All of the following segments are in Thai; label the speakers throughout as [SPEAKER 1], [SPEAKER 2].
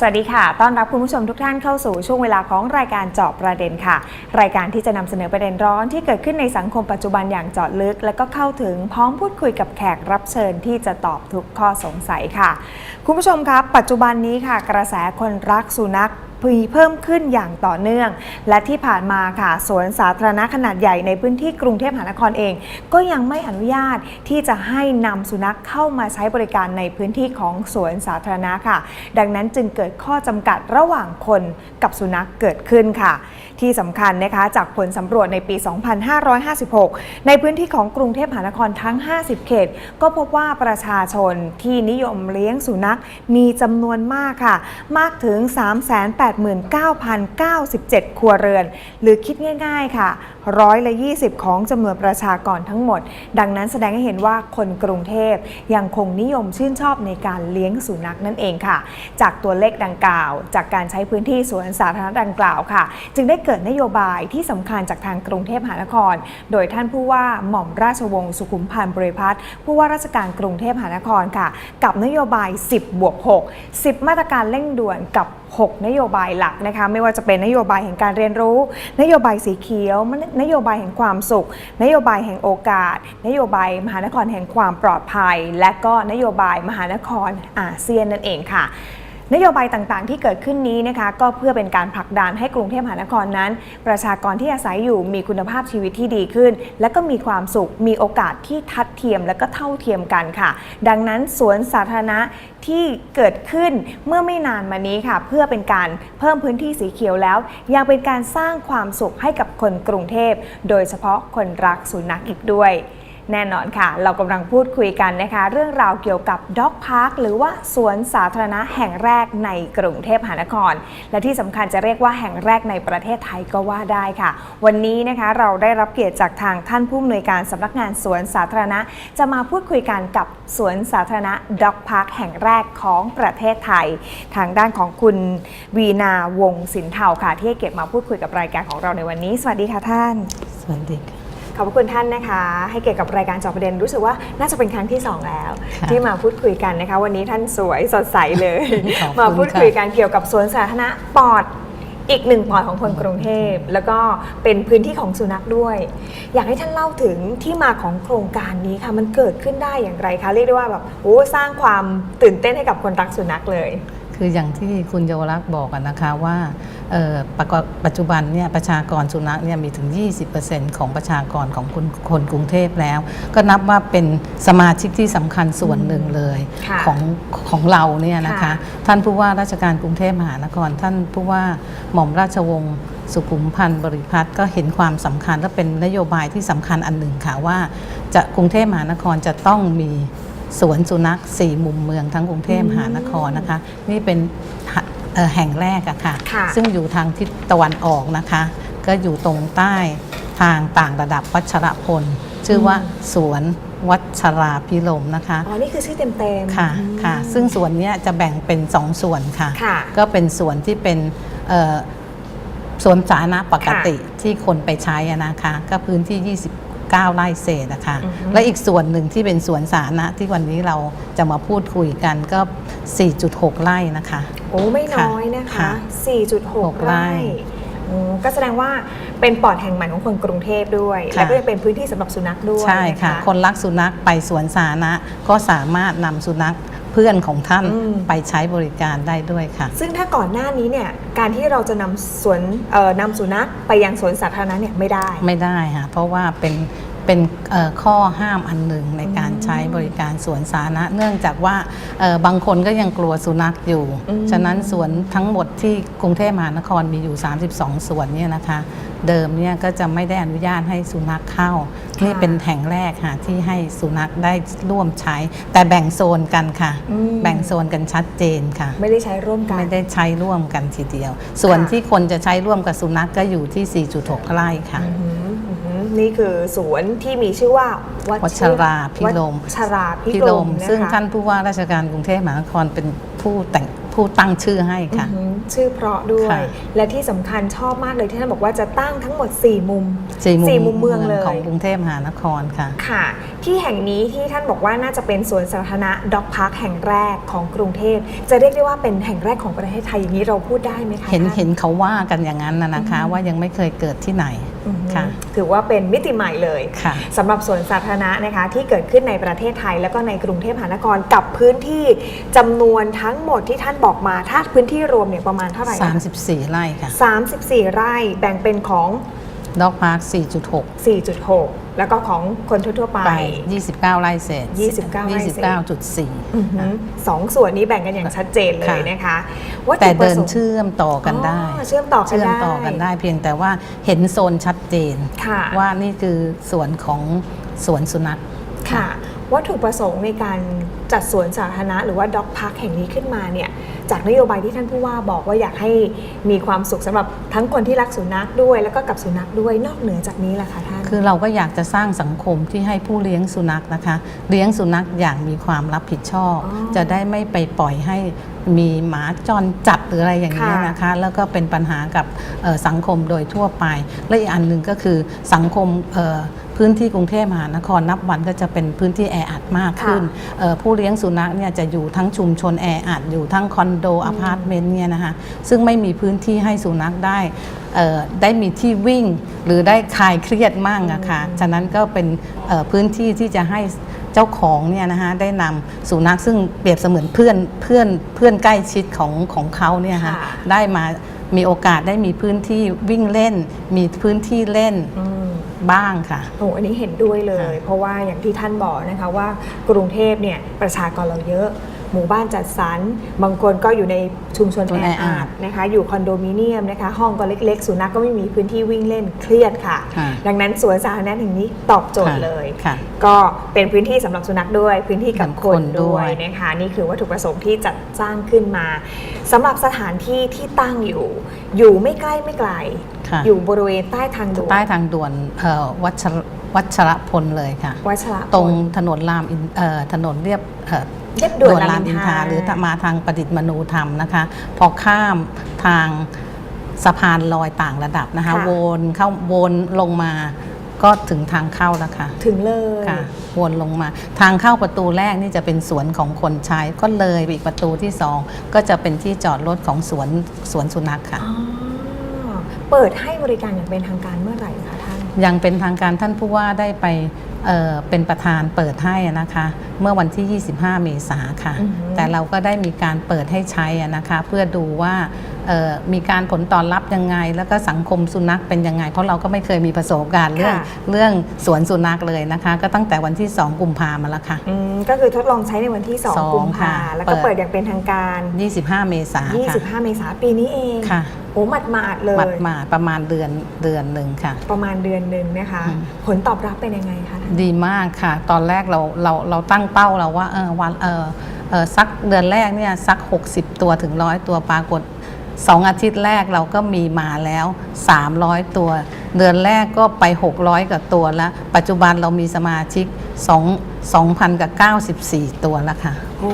[SPEAKER 1] สวัสดีค่ะ ต้อนรับคุณผู้ชมทุกท่านเข้าสู่ช่วงเวลาของรายการเจาะประเด็นค่ะ รายการที่จะนำเสนอประเด็นร้อนที่เกิดขึ้นในสังคมปัจจุบันอย่างเจาะลึก และก็เข้าถึงพร้อมพูดคุยกับแขกรับเชิญที่จะตอบทุกข้อสงสัยค่ะ คุณผู้ชมครับ ปัจจุบันนี้ค่ะ กระแสคนรักสุนัข มีเพิ่มขึ้นอย่างต่อเนื่อง และที่ผ่านมาค่ะสวนสาธารณะขนาดใหญ่ในพื้นที่กรุงเทพมหานครเอง ก็ยังไม่อนุญาตที่จะให้นำสุนัขเข้ามาใช้บริการในพื้นที่ของสวนสาธารณะค่ะ ดังนั้นจึงเกิดข้อจำกัดระหว่างคนกับสุนัขเกิดขึ้นค่ะ ที่สำคัญนะคะจากผลสำรวจในปี 2556 ในพื้นที่ของกรุงเทพมหานครทั้ง 50 เขต ก็พบว่าประชาชนที่นิยมเลี้ยงสุนัขมีจำนวนมากค่ะ มากถึง 389,097 ครัวเรือน หรือคิดง่าย ๆค่ะร้อยละ 20 ของจำนวนประชากรทั้งหมด ดังนั้นแสดงให้เห็นว่าคนกรุงเทพยังคงนิยมชื่นชอบในการเลี้ยงสุนัขนั่นเองค่ะ จากตัวเลขดังกล่าว จากการใช้พื้นที่สวนสาธารณะดังกล่าวค่ะ จึงได้เกิดนโยบายที่สำคัญจากทางกรุงเทพมหานคร โดยท่านผู้ว่าหม่อมราชวงศ์สุขุมพันธ์บริพัตรผู้ว่าราชการกรุงเทพมหานครค่ะ กับนโยบาย 10 บวก 6 10 มาตรการเร่งด่วนกับ 6 นโยบายหลักนะคะไม่ว่าจะเป็นนโยบายแห่งการเรียนรู้ นโยบายสีเขียว นโยบายแห่งความสุข นโยบายแห่งโอกาส นโยบายมหานครแห่งความปลอดภัย และก็นโยบายมหานครอาเซียนนั่นเองค่ะ นโยบายต่างๆ ที่เกิดขึ้นนี้นะคะก็เพื่อเป็นการผลักดันให้กรุงเทพมหานครนั้น ประชากรที่อาศัยอยู่มีคุณภาพชีวิตที่ดีขึ้น และก็มีความสุขมีโอกาสที่ทัดเทียมและก็เท่าเทียมกันค่ะ ดังนั้นสวนสาธารณะที่เกิดขึ้นเมื่อไม่นานมานี้ค่ะ เพื่อเป็นการเพิ่มพื้นที่สีเขียวแล้ว ยังเป็นการสร้างความสุขให้กับคนกรุงเทพ โดยเฉพาะคนรักสุนัขอีกด้วย แน่นอนค่ะ เรากำลังพูดคุยกันนะคะ เรื่องราวเกี่ยวกับด็อกพาร์คหรือว่าสวนสาธารณะแห่งแรกในกรุงเทพมหานคร และที่สำคัญจะเรียกว่าแห่งแรกในประเทศไทยก็ว่าได้ค่ะ วันนี้นะคะเราได้รับเกียรติจากทางท่านผู้อำนวยการสำนักงานสวนสาธารณะ จะมาพูดคุยกันกับสวนสาธารณะด็อกพาร์คแห่งแรกของประเทศไทย ทางด้านของคุณวีนาวงศิลเทาค่ะ ที่ให้เกียรติมาพูดคุยกับรายการของเราในวันนี้ สวัสดีค่ะท่าน
[SPEAKER 2] สวัสดีค่ะ
[SPEAKER 1] ขอบพระคุณท่านนะคะ ให้เกียรติกับรายการเจอบประเด็นรู้สึกว่าน่าจะเป็นครั้งที่ 2 แล้ว
[SPEAKER 2] ค่ะ
[SPEAKER 1] ที่มาพูดคุยกันนะคะ วันนี้ท่านสวยสดใสเลย
[SPEAKER 2] ขอบคุณ
[SPEAKER 1] มาพูดคุย
[SPEAKER 2] ค่ะ
[SPEAKER 1] กันเกี่ยวกับสวนสาธารณะปอดอีกหนึ่งปอดของคนกรุงเทพ แล้วก็เป็นพื้นที่ของสุนัขด้วย อยากให้ท่านเล่าถึงที่มาของโครงการนี้ค่ะ มันเกิดขึ้นได้อย่างไรคะเรียกได้ว่าแบบโอ้สร้างความตื่นเต้นให้กับคนรักสุนัขเลย
[SPEAKER 2] คืออย่างที่คุณเยาวรักษ์บอกอะนะคะว่าเอ่อประกอบปัจจุบันเนี่ยประชากรสุนัขเนี่ยมีถึง 20%ของประชากรของคนคนกรุงเทพแล้ว ก็นับว่าเป็นสมาชิกที่สำคัญส่วนหนึ่งเลย
[SPEAKER 1] ค่ะ
[SPEAKER 2] ของของเราเนี่ยนะคะ
[SPEAKER 1] ค่ะ
[SPEAKER 2] ท่านผู้ว่าราชการกรุงเทพมหานคร ท่านผู้ว่าหม่อมราชวงศ์สุขุมพันธ์บริพัตรก็เห็นความสำคัญและเป็นนโยบายที่สำคัญอันหนึ่งค่ะว่า จะกรุงเทพมหานครจะต้องมี สวนสุนัขสี่มุมเมืองทั้งกรุงเทพมหานครนะคะ นี่เป็นหะเอ่อแห่งแรกอะค่ะ
[SPEAKER 1] ค่ะ
[SPEAKER 2] ซึ่งอยู่ทางทิศตะวันออกนะคะ ก็อยู่ตรงใต้ทางต่างระดับวัชรพล ชื่อว่าสวนวัชราพิรมนะคะ
[SPEAKER 1] อ๋อ นี่คือชื่อเต็มๆ
[SPEAKER 2] ค่ะ
[SPEAKER 1] อืม
[SPEAKER 2] ค่ะ ซึ่งส่วนเนี้ยจะแบ่งเป็นสองส่วนค่ะ
[SPEAKER 1] ค่ะ
[SPEAKER 2] ก็เป็นส่วนที่เป็นเอ่อสวนสาธารณะปกติที่คนไปใช้อะนะคะ ก็พื้นที่ 29ไร่เศษนะคะ
[SPEAKER 1] อือฮึ
[SPEAKER 2] และอีกส่วนหนึ่งที่เป็นสวนสาธารณะที่วันนี้เราจะมาพูดคุยกันก็ 4.6 ไร่นะคะ
[SPEAKER 1] โอ้ไม่น้อยนะคะ
[SPEAKER 2] ค่ะ
[SPEAKER 1] 4.6
[SPEAKER 2] ไร่
[SPEAKER 1] ไร่อืมก็แสดงว่าเป็นปอดแห่งใหม่ของคนกรุงเทพด้วย
[SPEAKER 2] ค่ะ
[SPEAKER 1] และก็ยังเป็นพื้นที่สำหรับสุนัขด้วย
[SPEAKER 2] ใช่ค่ะ
[SPEAKER 1] น
[SPEAKER 2] คนรักสุนัขไปสวนสาธารณะก็สามารถนำสุนัข เพื่อนของท่าน
[SPEAKER 1] อืม
[SPEAKER 2] ไปใช้บริการได้ด้วยค่ะ
[SPEAKER 1] ซึ่งถ้าก่อนหน้านี้เนี่ยการที่เราจะนำสวนเอ่อนำสุนัขไปยังสวนสาธารณะเนี่ยไม่ได้
[SPEAKER 2] ไม่ได้ค่ะเพราะว่าเป็นเป็นเอ่อข้อห้ามอันหนึ่งในการ
[SPEAKER 1] อืม
[SPEAKER 2] ใช้บริการสวนสาธารณะ เนื่องจากว่าเอ่อบางคนก็ยังกลัวสุนัขอยู่
[SPEAKER 1] อืม
[SPEAKER 2] ฉะนั้นสวนทั้งหมดที่กรุงเทพมหานครมีอยู่ 32 สวนเนี่ยนะคะ เดิมเนี่ยก็จะไม่ได้อนุญาตให้สุนัขเข้า นี่เป็นแห่งแรกค่ะที่ให้สุนัขได้ร่วมใช้ แต่แบ่งโซนกันค่ะ
[SPEAKER 1] อืม
[SPEAKER 2] แบ่งโซนกันชัดเจนค่ะ
[SPEAKER 1] ไม่ได้ใช้ร่วมกัน
[SPEAKER 2] ไม่ได้ใช้ร่วมกันทีเดียว ส่วน
[SPEAKER 1] ค่ะ
[SPEAKER 2] ที่คนจะใช้ร่วมกับสุนัขก็อยู่ที่ 4.6 ไร่ค่ะ
[SPEAKER 1] อือหืออือหือนี่คือสวนที่มีชื่อว่า
[SPEAKER 2] วัชราพิรม
[SPEAKER 1] วัชราพิ
[SPEAKER 2] พิ
[SPEAKER 1] ร
[SPEAKER 2] ร
[SPEAKER 1] ม
[SPEAKER 2] ม
[SPEAKER 1] นะคะ
[SPEAKER 2] ซึ่งท่านผู้ว่าราชการกรุงเทพมหานครเป็นผู้แต่ง ผผู้ตั้งชื่อให้ค่ะ
[SPEAKER 1] อือหือชื่อเพราะด้วย
[SPEAKER 2] ค่ะ
[SPEAKER 1] และที่สำคัญชอบมากเลยที่ท่านบอกว่าจะตั้งทั้งหมด 4 มุม
[SPEAKER 2] สี่
[SPEAKER 1] สี่มุมเมืองเลย
[SPEAKER 2] ของกรุงเทพมหานครค่ะ
[SPEAKER 1] ค่ะ ที่แห่งนี้ที่ท่านบอกว่าน่าจะเป็นสวนสาธารณะด็อกพาร์คแห่งแรกของกรุงเทพ จะเรียกได้ว่าเป็นแห่งแรกของประเทศไทยอย่างนี้เราพูดได้ไหมคะ
[SPEAKER 2] เห็น
[SPEAKER 1] ท่า
[SPEAKER 2] เห็นเขาว่ากันอย่างนั้นนะนะคะ ว่ายังไม่เคยเกิดที่ไหน
[SPEAKER 1] อือหือ
[SPEAKER 2] ค่ะ
[SPEAKER 1] ถือว่าเป็นมิติใหม่เลย
[SPEAKER 2] ค่ะ
[SPEAKER 1] สำหรับสวนสาธารณะนะคะที่เกิดขึ้นในประเทศไทย แล้วก็ในกรุงเทพมหานครกับพื้นที่จำนวนทั้งหมดที่ท่านบอกมาถ้าพื้นที่รวมเนี่ยประมาณเท่าไหร่คะ
[SPEAKER 2] 34 ไร่ค่ะ
[SPEAKER 1] 34 ไร่แบ่งเป็นของ
[SPEAKER 2] ด็อกพาร์ค4.6
[SPEAKER 1] 4.6 แล้วก็ของคนทั่วๆไป
[SPEAKER 2] ไป 29ไร่เศษ
[SPEAKER 1] 29ไร่เศษ
[SPEAKER 2] 29.4
[SPEAKER 1] อือหือสองส่วนนี้แบ่งกันอย่างชัดเจนเลย
[SPEAKER 2] ค่ะ
[SPEAKER 1] นะคะวัตถุ
[SPEAKER 2] แต่
[SPEAKER 1] ป
[SPEAKER 2] เดิ
[SPEAKER 1] ระ
[SPEAKER 2] น
[SPEAKER 1] สงค์
[SPEAKER 2] เชื่อมต่อกันได้
[SPEAKER 1] อ๋อเชื่อมต่อกัน
[SPEAKER 2] เชื่อม
[SPEAKER 1] ได้
[SPEAKER 2] ต่อกันได้เพียงแต่ว่าเห็นโซนชัดเจน
[SPEAKER 1] ค่ะ
[SPEAKER 2] ว่านี่คือส่วนของสวนสุนัข
[SPEAKER 1] ค่ะ วัตถุประสงค์ในการจัดสวนสาธารณะหรือว่าด็อกพาร์คแห่งนี้ขึ้นมาเนี่ยจากนโยบายที่ท่านผู้ว่าบอกว่าอยากให้มีความสุขสำหรับทั้งคนที่รักสุนัขด้วย แล้วก็กับสุนัขด้วยนอกเหนือจากนี้ล่ะคะท่าน
[SPEAKER 2] คือเราก็อยากจะสร้างสังคมที่ให้ผู้เลี้ยงสุนัขนะคะ เลี้ยงสุนัขอย่างมีความรับผิดชอบ
[SPEAKER 1] อ๋อ
[SPEAKER 2] จะได้ไม่ไปปล่อยให้มีหมาจรจัดหรืออะไรอย่างนี้ย
[SPEAKER 1] ค่ะ
[SPEAKER 2] นะคะ แล้วก็เป็นปัญหากับเอ่อสังคมโดยทั่วไป และอีกอันหนึ่งก็คือสังคมเอ่อ พื้นที่กรุงเทพมหานครนับวันก็จะเป็นพื้นที่แออัดมากขึ้นเอ่อผู้เลี้ยงสุนัขเนี่ยจะอยู่ทั้งชุมชนแออัดอยู่ทั้งคอนโดอพาร์ตเมนต์เนี่ยนะคะซึ่งไม่มีพื้นที่ให้สุนัขได้เอ่อได้มีที่วิ่งหรือได้คลายเครียดมั่งอะค่ะฉะนั้นก็เป็นเอ่อพื้นที่ที่จะให้เจ้าของเนี่ยนะคะได้นำสุนัขซึ่งเปรียบเสมือนเพื่อนเพื่อนเพื่อนใกล้ชิดของของเขาเนี่ยค่ะ
[SPEAKER 1] ค่ะ
[SPEAKER 2] ได้มามีโอกาสได้มีพื้นที่วิ่งเล่น มีพื้นที่เล่น
[SPEAKER 1] อืม
[SPEAKER 2] บ้างค่ะ
[SPEAKER 1] โอ้อันนี้เห็นด้วยเลย
[SPEAKER 2] ค่ะ
[SPEAKER 1] เพราะว่าอย่างที่ท่านบอกนะคะว่ากรุงเทพเนี่ยประชากรเราเยอะ หมู่บ้านจัดสรร บางคนก็อยู่ในชุมชน
[SPEAKER 2] ชุมชน
[SPEAKER 1] แอ
[SPEAKER 2] แออั
[SPEAKER 1] อัด
[SPEAKER 2] ด
[SPEAKER 1] นะคะ อยู่คอนโดมิเนียมนะคะ ห้องก็เล็ก ๆ สุนัขก็ไม่มีพื้นที่วิ่งเล่นเครียดค่ะ
[SPEAKER 2] ค่ะ
[SPEAKER 1] ดังนั้นสวนสาธารณะแห่งนี้ตอบโจทย์
[SPEAKER 2] ค่ะ
[SPEAKER 1] เลย
[SPEAKER 2] ค่ะ
[SPEAKER 1] ก็เป็นพื้นที่สำหรับสุนัขด้วย พื้นที่กับ
[SPEAKER 2] กับ
[SPEAKER 1] ค
[SPEAKER 2] คนนด้
[SPEAKER 1] ด้ว
[SPEAKER 2] วยย
[SPEAKER 1] นะคะ นี่คือวัตถุประสงค์ที่จัดสร้างขึ้นมาสำหรับสถานที่ที่ตั้งอยู่ อยู่ไม่ใกล้ไม่ไกล
[SPEAKER 2] ค่ะ
[SPEAKER 1] อยู่บริเวณใต้ทางด่วน
[SPEAKER 2] ใต้ทางด่วนเอ่อวัชรวัชรพลเลยค่ะ
[SPEAKER 1] วัชระ
[SPEAKER 2] ตรง
[SPEAKER 1] พล
[SPEAKER 2] ถนนรามอินเอ่อถนนเรียบ เอ่อ
[SPEAKER 1] เรียบด่วน
[SPEAKER 2] รามอินทรา
[SPEAKER 1] รามินทรา
[SPEAKER 2] หรือถ้ามาทางประดิษฐ์มนูธรรมนะคะ พอข้ามทางสะพานลอยต่างระดับนะคะ
[SPEAKER 1] ค่ะ
[SPEAKER 2] วนเข้าวนลงมาก็ถึงทางเข้าแล้วค่ะ
[SPEAKER 1] ถึงเลย
[SPEAKER 2] ค่ะวนลงมาทางเข้าประตูแรกนี่จะเป็นสวนของคนใช้ก็เลยไปอีกประตูที่สองก็จะเป็นที่จอดรถของสวนสวนสุนัขค่ะ
[SPEAKER 1] อ๋อเปิดให้บริการอย่างเป็นทางการเมื่อไหร่คะท่าน
[SPEAKER 2] ยังเป็นทางการท่านผู้ว่าได้ไป เอ่อเป็นประธานเปิดให้อะนะคะ เมื่อวันที่ 25 เมษาค่ะ
[SPEAKER 1] อือหือ
[SPEAKER 2] แต่เราก็ได้มีการเปิดให้ใช้อะนะคะ เพื่อดูว่าเอ่อมีการผลตอบรับยังไง แล้วก็สังคมสุนัขเป็นยังไง เพราะเราก็ไม่เคยมีประสบการณ์เรื่อง
[SPEAKER 1] ค่ะ
[SPEAKER 2] เรื่องสวนสุนัขเลยนะคะ ก็ตั้งแต่วันที่ 2 กุมภามาแล้วค่ะ
[SPEAKER 1] อืมก็คือทดลองใช้ในวันที่
[SPEAKER 2] สอง
[SPEAKER 1] 2กุมภา
[SPEAKER 2] ค่ะ
[SPEAKER 1] แล้วก็
[SPEAKER 2] เปิด
[SPEAKER 1] เปิดอย่างเป็นทางการ
[SPEAKER 2] 25 เมษาค่ะ
[SPEAKER 1] 25 เมษายนปีนี้เอง
[SPEAKER 2] ค่ะ
[SPEAKER 1] โอ้หมัดมาดๆเลย
[SPEAKER 2] หมัดมาประมาณเดือนเดือนหนึ่งค่ะ
[SPEAKER 1] ประมาณเดือนหนึ่งนะคะ
[SPEAKER 2] อืม
[SPEAKER 1] ผลตอบรับเป็นยังไงคะท่าน
[SPEAKER 2] ดีมากค่ะ ตอนแรกเราเราเราตั้งเป้าเราว่าเออวันเออเออสักเดือนแรกเนี่ยสัก 60 ตัวถึงร้อยตัวปรากฏ2อาทิตย์แรกเราก็มีมาแล้ว 300 ตัว เดือนแรกก็ไป 600กว่าตัวแล้ว ปัจจุบันเรามีสมาชิก 2 2,000กับ94 ตัวแล้วค่ะ
[SPEAKER 1] โอ้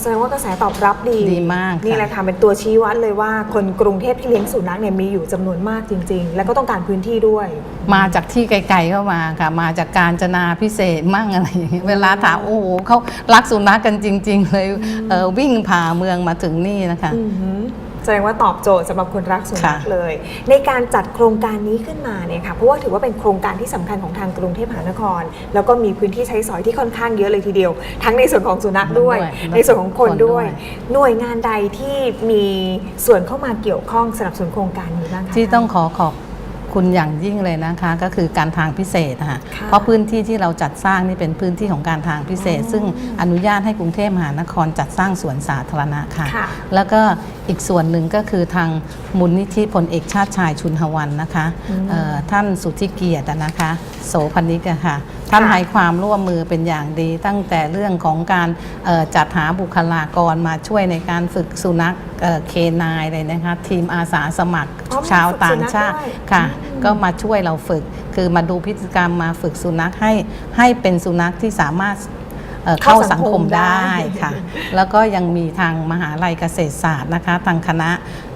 [SPEAKER 1] แสดงว่ากระแสตอบรับดี
[SPEAKER 2] ดีมากค่ะ
[SPEAKER 1] นี่แหละค่ะเป็นตัวชี้วัดเลยว่าคนกรุงเทพที่เลี้ยงสุนัขเนี่ยมีอยู่จำนวนมากจริง ๆ แล้วก็ต้องการพื้นที่ด้วย
[SPEAKER 2] มาจากที่ไกลๆเข้ามาค่ะ มาจากการจนาพิเศษมั่งอะไรอย่างเงี้ยเวลาถามโอ้โหเขารักสุนัขกันจริง ๆ เลยเออวิ่งผ่าเมืองมาถึงนี่นะคะ
[SPEAKER 1] อือหือ แสดงว่าตอบโจทย์สำหรับคนรักสุนัข
[SPEAKER 2] ค่ะ
[SPEAKER 1] เลย ในการจัดโครงการนี้ขึ้นมาเนี่ยค่ะเพราะว่าถือว่าเป็นโครงการที่สำคัญของทางกรุงเทพมหานคร แล้วก็มีพื้นที่ใช้สอยที่ค่อนข้างเยอะเลยทีเดียว ทั้งในส่วนของสุนัขด้วย
[SPEAKER 2] ด้วย
[SPEAKER 1] ในส่วนของคน
[SPEAKER 2] คนด้
[SPEAKER 1] ด้ว
[SPEAKER 2] วยย
[SPEAKER 1] หน่วยงานใดที่มีส่วนเข้ามาเกี่ยวข้องสนับสนุนโครงการนี้บ้างคะ
[SPEAKER 2] ที่ต้องขอขอบ คุณอย่างยิ่งเลยนะคะ ก็คือการทางพิเศษค่ะ
[SPEAKER 1] ค่ะ
[SPEAKER 2] เพราะพื้นที่ที่เราจัดสร้างนี่เป็นพื้นที่ของการทางพิเศษ
[SPEAKER 1] อ๋อ
[SPEAKER 2] ซึ่งอนุญาตให้กรุงเทพมหานครจัดสร้างสวนสาธารณะค่ะ
[SPEAKER 1] ค่ะ
[SPEAKER 2] แล้วก็อีกส่วนหนึ่งก็คือทางมูลนิธิพลเอกชาติชายชุนหวันนะคะ
[SPEAKER 1] อืม
[SPEAKER 2] เอ่อท่านสุทธิเกียรติอะนะคะ โสพนิกอะค่ะ ท่าน
[SPEAKER 1] ค่ะ
[SPEAKER 2] ให้ความร่วมมือเป็นอย่างดี ตั้งแต่เรื่องของการเอ่อจัดหาบุคลากรมาช่วยในการฝึกสุนัข เคนายเลยนะคะทีมอาสาสมัคร
[SPEAKER 1] อ๋อมี
[SPEAKER 2] ชาว
[SPEAKER 1] ฝึก
[SPEAKER 2] ต่าง
[SPEAKER 1] สุนัข
[SPEAKER 2] ชาติ
[SPEAKER 1] ด้วย
[SPEAKER 2] ค่ะ
[SPEAKER 1] อืม
[SPEAKER 2] ก็มาช่วยเราฝึก คือมาดูพฤติกรรมมาฝึกสุนัขให้ให้เป็นสุนัขที่สามารถ เอ่อ
[SPEAKER 1] เข้า
[SPEAKER 2] เข้า
[SPEAKER 1] สั
[SPEAKER 2] สั
[SPEAKER 1] ง
[SPEAKER 2] ง
[SPEAKER 1] ค
[SPEAKER 2] ค
[SPEAKER 1] ม
[SPEAKER 2] ม
[SPEAKER 1] ได้
[SPEAKER 2] ได้ค่ะ แล้วก็ยังมีทางมหาลัยเกษตรศาสตร์นะคะทางคณะ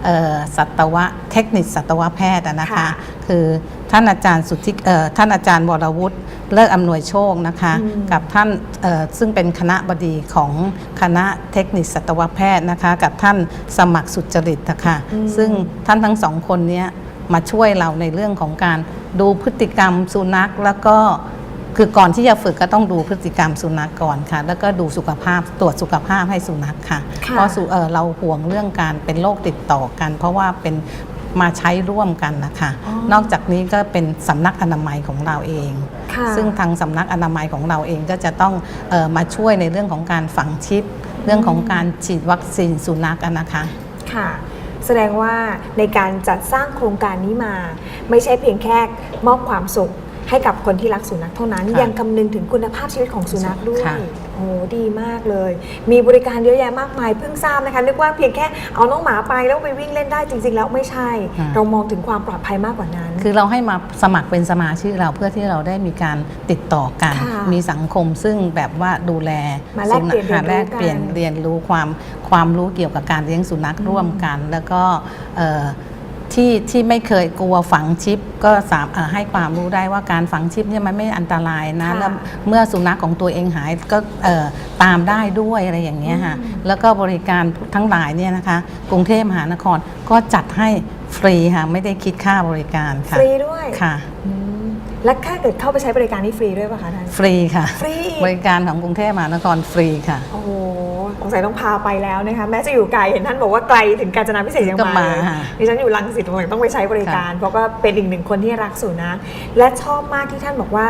[SPEAKER 2] เอ่อสัตวะเทคนิคสัตวแพทย์อะนะคะ
[SPEAKER 1] ค่ะ
[SPEAKER 2] คือท่านอาจารย์สุทธิเอ่อท่านอาจารย์วรวุฒิเลิกอำนวยโชคนะคะ
[SPEAKER 1] อืม
[SPEAKER 2] กับท่านเอ่อซึ่งเป็นคณะบดีของคณะเทคนิคสัตวแพทย์นะคะ กับท่านสมัครสุจริตนะคะซึ่งท่านทั้งสองคนเนี้ยมาช่วยเราในเรื่องของการดูพฤติกรรมสุนัขแล้วก็ คือก่อนที่จะฝึกก็ต้องดูพฤติกรรมสุนัขก่อนค่ะ แล้วก็ดูสุขภาพตรวจสุขภาพให้สุนัขค่ะ
[SPEAKER 1] ค่ะ
[SPEAKER 2] เพราะสุเอ่อเราห่วงเรื่องการเป็นโรคติดต่อกัน เพราะว่าเป็นมาใช้ร่วมกันนะคะ
[SPEAKER 1] อ๋อ
[SPEAKER 2] นอกจากนี้ก็เป็นสำนักอนามัยของเราเอง
[SPEAKER 1] ค่ะ
[SPEAKER 2] ซึ่งทางสำนักอนามัยของเราเองก็จะต้องเออมาช่วยในเรื่องของการฝังชิป เรื่องของการฉีดวัคซีนสุนัขอะนะคะ
[SPEAKER 1] ค่ะแสดงว่าในการจัดสร้างโครงการนี้มา ไม่ใช่เพียงแค่มอบความสุข ให้กับคนที่รักสุนัขเท่านั้น
[SPEAKER 2] ค่ะ
[SPEAKER 1] ยังคำนึงถึงคุณภาพชีวิตของสุนัขด้วย
[SPEAKER 2] ค่ะ
[SPEAKER 1] โอ้ดีมากเลย มีบริการเยอะแยะมากมายเพิ่งทราบนะคะนึกว่าเพียงแค่เอาน้องหมาไปแล้วไปวิ่งเล่นได้จริง ๆ แล้วไม่ใช่เรามองถึงความปลอดภัยมากกว่านั้น
[SPEAKER 2] คือเราให้มาสมัครเป็นสมาชิกเราเพื่อที่เราได้มีการติดต่อกัน
[SPEAKER 1] ค่ะ
[SPEAKER 2] มีสังคมซึ่งแบบว่าดูแล
[SPEAKER 1] มาแลกเปลี่ยน
[SPEAKER 2] สุนัข
[SPEAKER 1] เรียนรู้
[SPEAKER 2] แลกเปลี่ยน
[SPEAKER 1] กัน
[SPEAKER 2] เรียนรู้ความความรู้เกี่ยวกับการเลี้ยงสุนัขร่วมกัน แล้วก็เอ่อ ที่ที่ไม่เคยกลัวฝังชิป ก็สามเอ่อให้ความรู้ได้ว่าการฝังชิปเนี่ยมันไม่อันตรายนะ
[SPEAKER 1] ค่ะ
[SPEAKER 2] แล้วเมื่อสุนัขของตัวเองหายก็เอ่อตามได้ด้วยอะไรอย่างเงี้ยค่ะแล้วก็บริการทั้งหลายเนี่ยนะคะ กรุงเทพมหานครก็จัดให้ฟรีค่ะไม่ได้คิดค่าบริการค่ะ
[SPEAKER 1] ฟรีด้วย
[SPEAKER 2] ค่ะ
[SPEAKER 1] อืมและถ้าเกิดเข้าไปใช้บริการนี่ฟรีด้วยป่ะคะท่าน
[SPEAKER 2] ฟรีค่ะ
[SPEAKER 1] ฟรี
[SPEAKER 2] บริการของกรุงเทพมหานครฟรีค่ะ
[SPEAKER 1] โอ้โห สงสัยต้องพาไปแล้วนะคะแม้จะอยู่ไกลเห็นท่านบอกว่าไกลถึงกาญจนาพิเศษยัง
[SPEAKER 2] ก็
[SPEAKER 1] มา
[SPEAKER 2] มา
[SPEAKER 1] เลย
[SPEAKER 2] ค่ะ
[SPEAKER 1] ดิฉันอยู่รังสิตผมต้องไปใช้บริการ เพราะก็เป็นอีกหนึ่งคนที่รักสุนัขและชอบมากที่ท่านบอกว่า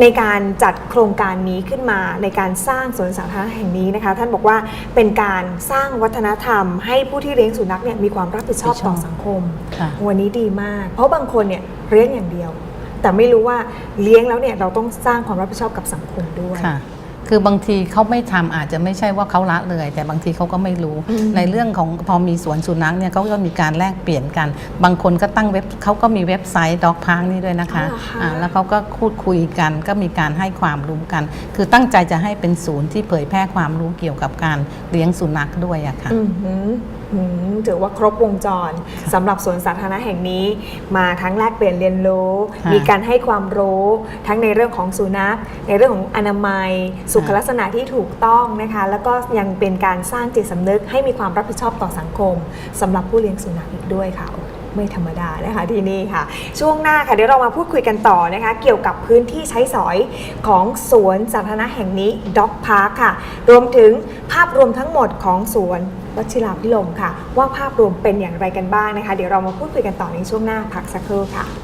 [SPEAKER 1] ในการจัดโครงการนี้ขึ้นมาในการสร้างสวนสาธารณะแห่งนี้นะคะ ท่านบอกว่าเป็นการสร้างวัฒนธรรม ให้ผู้ที่เลี้ยงสุนัขเนี่ยมีความรับผิดชอบต่อสังคม
[SPEAKER 2] ค่ะ
[SPEAKER 1] วันนี้ดีมาก เพราะบางคนเนี่ยเลี้ยงอย่างเดียว แต่ไม่รู้ว่าเลี้ยงแล้วเนี่ยเราต้องสร้างความรับผิดชอบกับสังคมด้วย
[SPEAKER 2] ค่ะ คือบางทีเขาไม่ทำอาจจะไม่ใช่ว่าเขาละเลย แต่บางทีเขาก็ไม่รู้
[SPEAKER 1] อืม
[SPEAKER 2] ในเรื่องของพอมีสวนสุนัขเนี่ยเขาก็มีการแลกเปลี่ยนกัน บางคนก็ตั้งเว็บเขาก็มีเว็บไซต์ด็อกพาร์นี่ด้วยนะคะ
[SPEAKER 1] อ๋อเหรอคะ
[SPEAKER 2] อ่าแล้วเขาก็พูดคุยกัน ก็มีการให้ความรู้กัน คือตั้งใจจะให้เป็นศูนย์ที่เผยแพร่ความรู้เกี่ยวกับการเลี้ยงสุนัขด้วยอะค่ะ
[SPEAKER 1] อือหือหือ ถือว่าครบวงจรสำหรับสวนสาธารณะแห่งนี้ มาทั้งแลกเปลี่ยนเรียนรู้
[SPEAKER 2] ค่ะ
[SPEAKER 1] มีการให้ความรู้ ทั้งในเรื่องของสุนัข ในเรื่องของอนามัย สุขลักษณะที่ถูกต้องนะคะ แล้วก็ยังเป็นการสร้างจิตสำนึกให้มีความรับผิดชอบต่อสังคมสำหรับผู้เลี้ยงสุนัขอีกด้วยค่ะ ไม่ธรรมดานะคะที่นี่ค่ะ ช่วงหน้าค่ะเดี๋ยวเรามาพูดคุยกันต่อนะคะ เกี่ยวกับพื้นที่ใช้สอยของสวนสาธารณะแห่งนี้ด็อกพาร์คค่ะ รวมถึงภาพรวมทั้งหมดของสวนวชิราพิลมค่ะ ว่าภาพรวมเป็นอย่างไรกันบ้างนะคะ เดี๋ยวเรามาพูดคุยกันต่อในช่วงหน้าพักสักครู่ค่ะ